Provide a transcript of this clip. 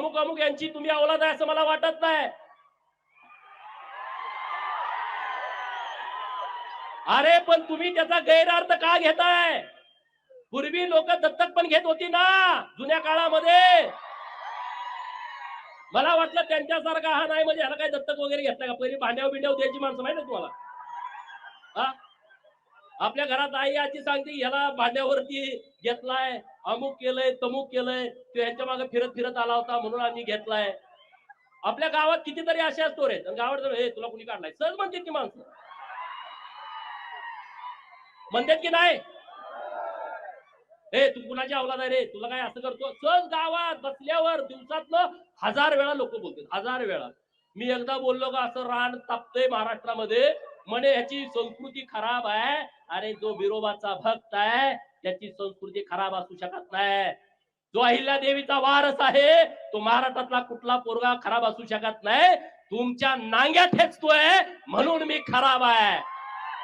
अमुक अमुक यांची तुम्ही अवलाद आहे असं मला वाटत नाही. अरे पण तुम्ही त्याचा गैरअर्थ का घेताय? पूर्वी लोक दत्तक पण घेत होती ना जुन्या काळामध्ये. मला वाटलं त्यांच्यासारखा हा नाही म्हणजे ह्याला काय दत्तक वगैरे घेतलाय का? पहिली भांड्याव बिंड्याव द्यायची माणसं माहिती तुम्हाला? हा? आपल्या घरात आई आजी सांगते ह्याला भांड्यावरती घेतलाय अमुक केलंय तमुक केलंय तो ह्याच्या मागे फिरत फिरत आला होता म्हणून आम्ही घेतलाय. आपल्या गावात कितीतरी अशा स्टोर आहेत गावात हे तुला कुणी काढलाय? सहज म्हणते की माणसं. म्हणतात की नाही? हे तू कुणाची अवलाद आहे रे? तुला काय असं करतो? सहज गावात बसल्यावर दिवसातलं हजार वेळा लोक बोलतात. हजार वेळा. मी एकदा बोललो का असं रान तापतंय महाराष्ट्रामध्ये. म्हणे ह्याची संस्कृती खराब आहे. अरे जो विरोबाचा भक्त आहे त्याची संस्कृती खराब असू शकत नाही. जो अहिल्या देवीचा वारस आहे तो महाराष्ट्रातला कुठला पोरगा खराब असू शकत नाही. तुमच्या नांग्या ठेचतोय म्हणून मी खराब आहे.